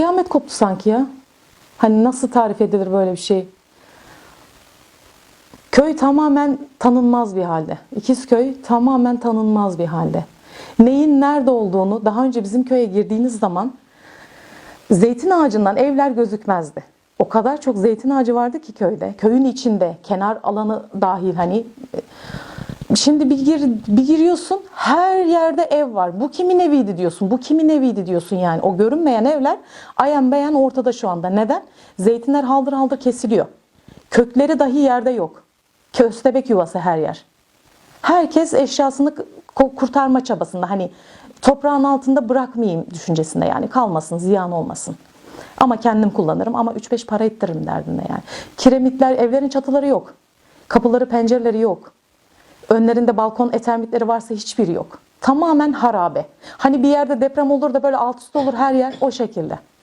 Kıyamet koptu sanki ya. Hani nasıl tarif edilir böyle bir şey? Köy tamamen tanınmaz bir halde. İkizköy tamamen tanınmaz bir halde. Neyin nerede olduğunu daha önce bizim köye girdiğiniz zaman zeytin ağacından evler gözükmezdi. O kadar çok zeytin ağacı vardı ki köyde. Köyün içinde, kenar alanı dahil hani Şimdi bir, gir, bir giriyorsun her yerde ev var. Bu kimin eviydi diyorsun. Bu kimin eviydi diyorsun yani. O görünmeyen evler ayan beyan ortada şu anda. Neden? Zeytinler haldır haldır kesiliyor. Kökleri dahi yerde yok. Köstebek yuvası her yer. Herkes eşyasını kurtarma çabasında. Hani toprağın altında bırakmayayım düşüncesinde yani. Kalmasın, ziyan olmasın. Ama kendim kullanırım ama 3-5 para ettiririm derdinde yani. Kiremitler, evlerin çatıları yok. Kapıları, pencereleri yok. Önlerinde balkon etermitleri varsa hiçbiri yok. Tamamen harabe. Hani bir yerde deprem olur da böyle alt üst olur her yer o şekilde.